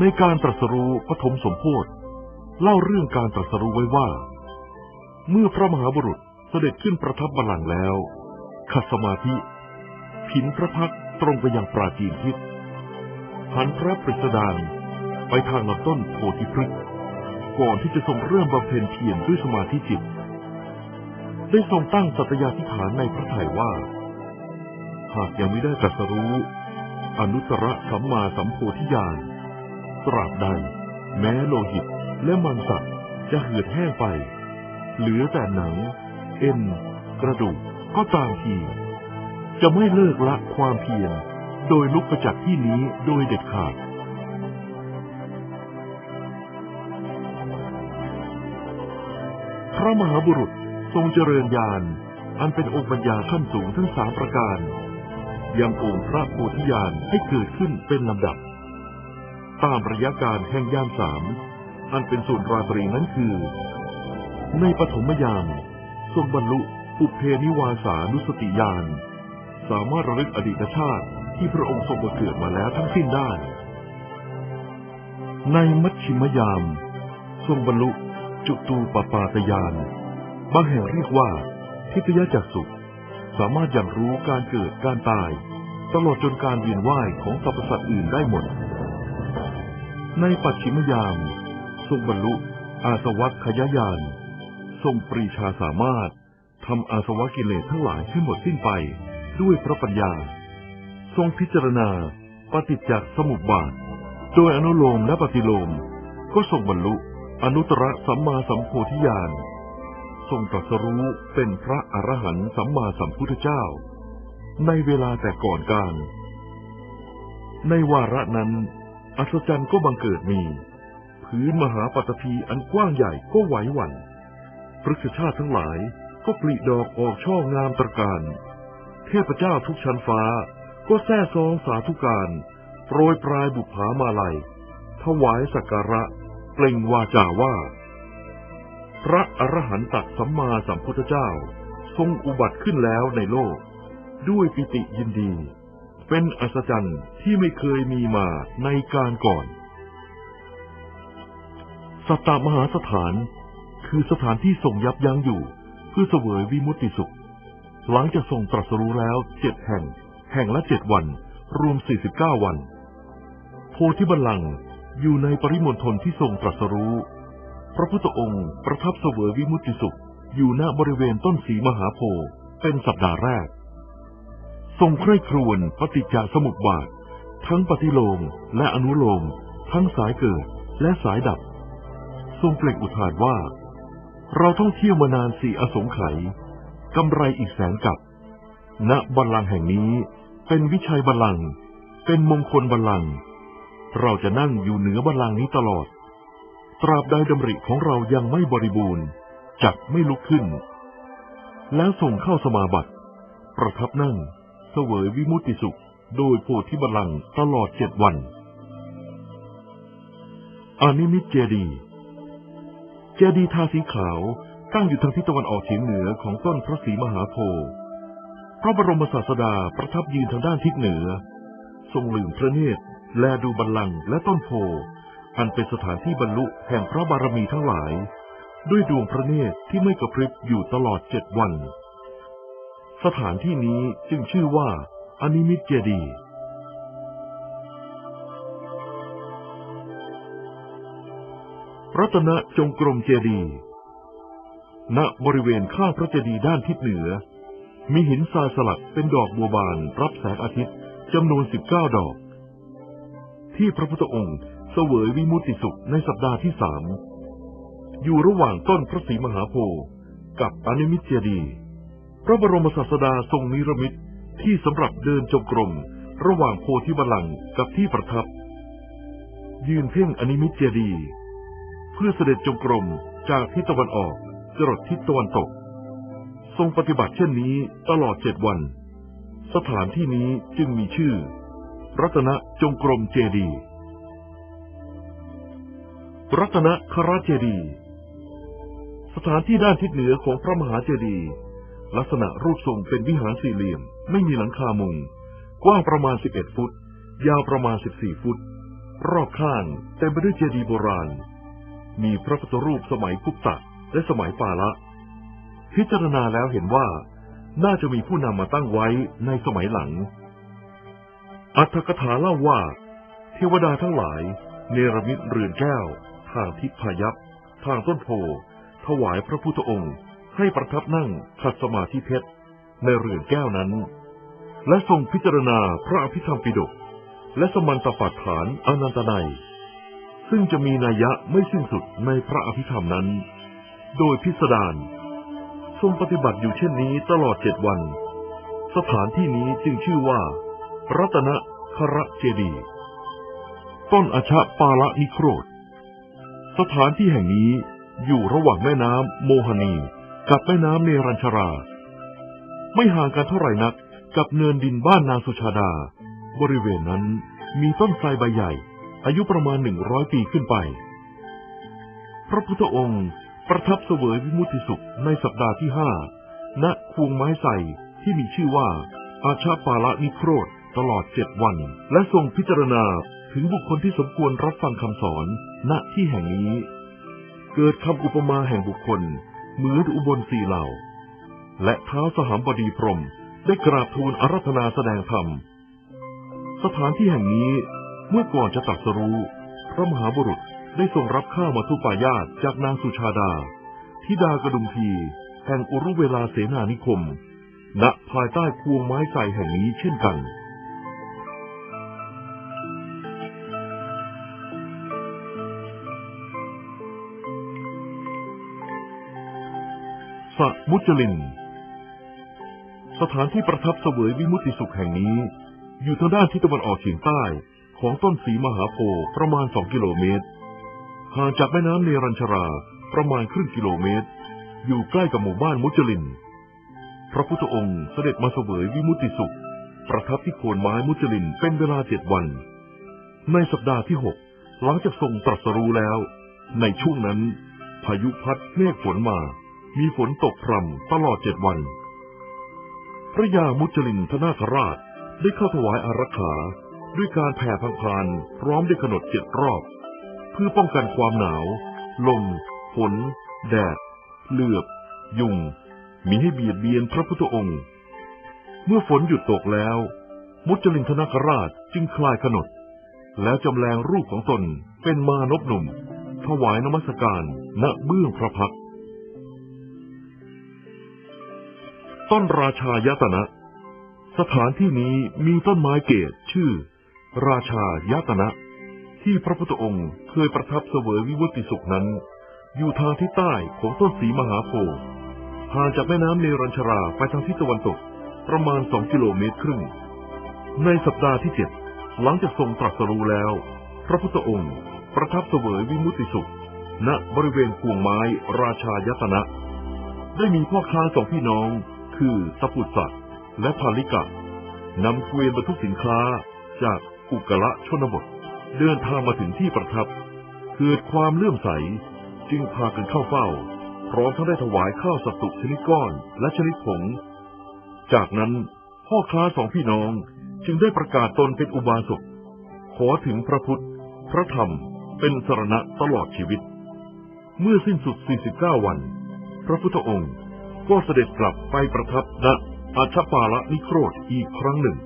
ในการตรัสรู้ปฐมสมโพธิเล่าเรื่องการตรัสรู้ไว้ว่า เมื่อพระมหาบุรุษเสด็จขึ้นประทับบัลลังก์แล้ว ขัดสมาธิ ผินพระพักตรงไปยังปราจีนทิศหันพระปริสดางไปทางลำต้นโพธิพฤกษ์ก่อนที่จะทรงเริ่มบำเพ็ญเพียรด้วยสมาธิจิต ได้ทรงตั้งสัตยาธิฐานในพระทัยว่า หากยังไม่ได้ตรัสรู้ อนุตตรสัมมาสัมโพธิญาณ ตราบใด แม้โลหิตและมังสัตว์จะเหือดแห้งไป เหลือแต่หนัง เอ็น กระดูกก็ตามที จะไม่เลิกละความเพียรโดยลุกไปจากที่นี้โดยเด็ดขาดพระมหาบุรุษทรงเจริญญาณ อันเป็นองค์ปัญญาขั้นสูงทั้งสามประการ ยังองค์พระโพธิญาณให้เกิดขึ้นเป็นลำดับ ตามระยะการแห่งยามสามอันเป็นส่วนราตรีนั้นคือ ในปฐมยามทรงบรรลุปุเพนิวาสานุสติญาณสามารถระลึกอดีตชาติที่พระองค์ทรงบังเกิดมาแล้วทั้งสิ้นได้ ในมัชชิมยาม ทรงบรรลุจุตูปปาตยานบางแห่งเรียกว่า ทิพยจักสุสามารถอย่างรู้การเกิดการตาย ตลอดจนการเวียนว่ายของสรรพสัตว์อื่นได้หมด ในปัจฉิมยาม ทรงบรรลุอาสวัคขยายาน ทรงปรีชาสามารถทำอาสวะกิเลสทั้งหลายให้หมดสิ้นไปด้วยพระปัญญา ทรงพิจารณาปฏิจจสมุปบาท โดยอนุโลมและปฏิโลม ก็ทรงบรรลุอนุตตรสัมมาสัมโพธิญาณทรงตรัสรู้เป็นพระอรหันต์สัมมาสัมพุทธเจ้า ในเวลาแต่ก่อนการ ในวาระนั้น อัศจรรย์ก็บังเกิดมี พื้นมหาปฐพีอันกว้างใหญ่ก็ไหวหวั่นพฤกษชาติทั้งหลายก็ปลิดอกออกช่องามตระการ เทพเจ้าทุกชั้นฟ้าก็แท้ซองสาธุการโปรยปลายบุภามาลัยถวายสักการะ เปล่งวาจาว่า พระอรหันตสัมมาสัมพุทธเจ้า ทรงอุบัติขึ้นแล้วในโลก ด้วยปิติยินดี เป็นอัศจรรย์ที่ไม่เคยมีมาในการก่อน สัตตมหาสถาน คือสถานที่ทรงยับยั้งอยู่ เพื่อเสวยวิมุตติสุข หลังจากทรงตรัสรู้แล้วเจ็ดแห่ง แห่งละเจ็ดวัน รวมสี่สิบเก้าวัน โพธิบัลลังก์อยู่ในปริมณฑลที่ทรงตรัสรู้ พระพุทธองค์ประทับเสวยวิมุตติสุข อยู่ณบริเวณต้นสีมหาโพธิ์เป็นสัปดาห์แรก ทรงใคร่ครวญปฏิจจสมุปบาท ทั้งปฏิโลมและอนุโลม ทั้งสายเกิดและสายดับ ทรงเปล่งอุทานว่า เราท่องเที่ยวมานานสี่อสงไขยกำไรอีกแสนกับ ณบัลลังก์แห่งนี้เป็นวิชัยบัลลังก์เป็นมงคลบัลลังก์เราจะนั่งอยู่เหนือบัลลังก์นี้ตลอด ตราบใดดำริของเรายังไม่บริบูรณ์จักไม่ลุกขึ้น แล้วส่งเข้าสมาบัติ ประทับนั่ง เสวยวิมุตติสุข โดยโพธิบัลลังก์ตลอดเจ็ดวัน อานิมิตเจดี เจดีทาสีขาวตั้งอยู่ทางทิศตะวันออกเฉียงเหนือของต้นพระศรีมหาโพธิ์พระบรมศาสดาประทับยืนทางด้านทิศเหนือ ทรงลืมพระเนตรแลดูบัลลังก์และต้นโพธิ์อันเป็นสถานที่บรรลุแห่งพระบารมีทั้งหลาย ด้วยดวงพระเนตรที่ไม่กระพริบอยู่ตลอดเจ็ดวัน สถานที่นี้จึงชื่อว่าอนิมิตเจดีย์รัตนจงกรมเจดีย์ณบริเวณข้างพระเจดีย์ด้านทิศเหนือ มีหินทรายสลักเป็นดอกบัวบานรับแสงอาทิตย์จำนวนสิบเก้าดอก ที่พระพุทธองค์เสวยวิมุตติสุขในสัปดาห์ที่สามอยู่ระหว่างต้นพระศรีมหาโพธิ์กับอนิมิตเจดีย์ พระบรมศาสดาทรงนิรมิตที่สำหรับเดินจงกรมระหว่างโพธิบัลลังก์กับที่ประทับ ยืนเพ่งอนิมิตเจดีเพื่อเสด็จจงกรมจากทิศตะวันออกจรดทิศตะวันตก ทรงปฏิบัติเช่นนี้ตลอดเจ็ดวัน สถานที่นี้จึงมีชื่อ รัตนจงกรมเจดี รัตนคราเจดี สถานที่ด้านทิศเหนือของพระมหาเจดีย์ ลักษณะรูปทรงเป็นวิหารสี่เหลี่ยม ไม่มีหลังคามุง กว้างประมาณ 11 ฟุต ยาวประมาณ 14 ฟุต รอบข้างเต็มไปด้วยเจดีย์โบราณ มีพระพุทธรูปสมัยกุปตะและสมัยปาละ พิจารณาแล้วเห็นว่า น่าจะมีผู้นำมาตั้งไว้ในสมัยหลัง อัตถกถาเล่าว่า เทวดาทั้งหลาย เนรมิตเรือนแก้ว ทางทิศพายัพทางต้นโพถวายพระพุทธองค์ ให้ประทับนั่งขัดสมาธิเพชรในเรือนแก้วนั้น และทรงพิจารณาพระอภิธรรมปิฎกและสมันตปัฏฐานอนันตนัย ซึ่งจะมีนัยยะไม่สิ้นสุดในพระอภิธรรมนั้น โดยพิสดารทรงปฏิบัติอยู่เช่นนี้ตลอดเจ็ดวัน สถานที่นี้จึงชื่อว่า รัตนคระเจดี ต้นอชะปาละนิโครธ สถานที่แห่งนี้อยู่ระหว่างแม่น้ำโมหนี กับแม่น้ำเนรัญชรา ไม่ห่างกันเท่าไหร่นักกับเนินดินบ้านนางสุชาดา บริเวณนั้นมีต้นไทรใบใหญ่ อายุประมาณหนึ่งร้อยปีขึ้นไป พระพุทธองค์ประทับเสวยวิมุติสุขในสัปดาห์ที่ห้าณควงไม้ไส่ที่มีชื่อว่า อาชาปาละนิโครธตลอดเจ็ดวัน และทรงพิจารณาถึงบุคคลที่สมควรรับฟังคำสอนณที่แห่งนี้ เกิดคำอุปมาแห่งบุคคล เหมือนอุบลสีเหล่า และเท้าสหามบดีพรมได้กราบทูลอารัธนาแสดงธรรม สถานที่แห่งนี้เมื่อก่อนจะตรัสรู้ พระมหาบุรุษได้ทรงรับข้าวมาทุปายาตจากนางสุชาดาทิดากระดุมพีแห่งอุรุเวลาเสนานิคม ณภายใต้พวงไม้ไส่แห่งนี้เช่นกัน สะมุจลิน สถานที่ประทับเสวยวิมุตติสุขแห่งนี้ อยู่ทางด้านทิศตะวันออกเฉียงใต้ของต้นสีมหาโพธิ์ประมาณสองกิโลเมตรห่างจากแม่น้ำเนรัญชราประมาณครึ่งกิโลเมตร อยู่ใกล้กับหมู่บ้านมุจลิน พระพุทธองค์เสด็จมาเสวยวิมุตติสุข ประทับที่โคนไม้มุจลินเป็นเวลาเจ็ดวัน ในสัปดาห์ที่หกหลังจากทรงตรัสรู้แล้ว ในช่วงนั้น พายุพัดเมฆฝนมา มีฝนตกพรำตลอดเจ็ดวัน พระยามุจลินทนาคราชได้เข้าถวายอารักขาด้วยการแผ่พังพานพร้อมด้วยขนดเจ็ดรอบ เพื่อป้องกันความหนาว ลม ฝน แดด เหลือบ ยุง มีให้เบียดเบียนพระพุทธองค์ เมื่อฝนหยุดตกแล้ว มุจลินทนาคราชจึงคลายขนด แล้วจำแรงรูปของตนเป็นมานพหนุ่ม ถวายนมัสการณเบื้องพระพัก ต้นราชายตนะ สถานที่นี้มีต้นไม้เกศชื่อ ราชายตนะ ที่พระพุทธองค์เคยประทับเสวยวิมุติสุขนั้น อยู่ทางทิศใต้ของต้นสีมหาโพธิ์ห่างจากแม่น้ำเนรัญชราไปทางทิศตะวันตกประมาณสองกิโลเมตรครึ่ง ในสัปดาห์ที่เจ็ดหลังจากทรงตรัสรู้แล้ว พระพุทธองค์ประทับเสวยวิมุตติสุข ณบริเวณพวงไม้ราชายตนะ ได้มีพ่อค้าสองพี่น้อง คือตะปุตสะและพาลิกะนำเกวียนบรรทุกสินค้าจากอุกละชนบท เดินทางมาถึงที่ประทับ เกิดความเลื่อมใสจึงพากันเข้าเฝ้า พร้อมทั้งได้ถวายข้าวสัตุชนิดก้อนและชนิดผง จากนั้นพ่อค้าสองพี่น้องจึงได้ประกาศตนเป็นอุบาสกขอถึงพระพุทธ พระธรรมเป็นสรณะตลอดชีวิต เมื่อสิ้นสุด 49 วัน พระพุทธองค์ ก็เสด็จกลับไปประทับณอาชปาละนิโครธอีกครั้งหนึ่ง